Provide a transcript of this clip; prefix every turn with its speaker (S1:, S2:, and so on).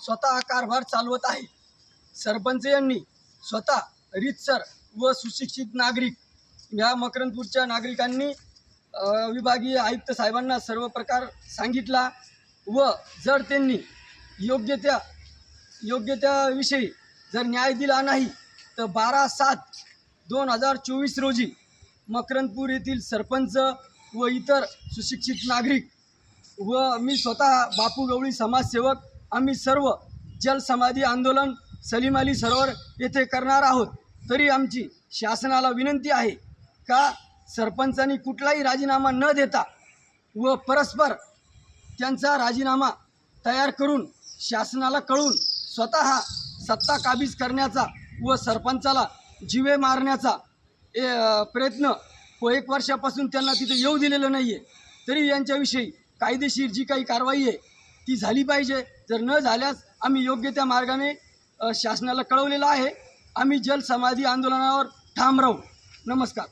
S1: स्वतः कारभार चालवत आहे. सरपंच यांनी स्वतः रीतसर व सुशिक्षित नागरिक या मकरंदपूरच्या नागरिकांनी विभागीय आयुक्त साहेबांना सर्व प्रकार सांगितला व जर त्यांनी योग्य त्या योग्य त्याविषयी जर न्याय दिला नाही तर बारा सात दोन हजार चोवीस रोजी मकरंदपूर येथील सरपंच व इतर सुशिक्षित नागरिक व मी स्वतः बापू गवळी समाजसेवक आम्ही सर्व जलसमाधी आंदोलन सलीम अली सरोवर येथे करणार आहोत. तरी आमची शासनाला विनंती आहे का सरपंचांनी कुठलाही राजीनामा न देता व परस्पर त्यांचा राजीनामा तयार करून शासनाला कळून स्वतः सत्ता काबीज करण्याचा व सरपंचाला जिवे मारण्याचा ए, प्रयत्न व एक वर्षापासून त्यांना तिथे येऊ दिलेलं नाही आहे तरी यांच्याविषयी कायदेशीर जी काही कारवाई आहे ती झाली पाहिजे. जर न झाल्यास आम्ही योग्य त्या मार्गाने शासनाला कळवलेलं आहे. आम्ही जलसमाधी आंदोलनावर ठाम राहू. नमस्कार.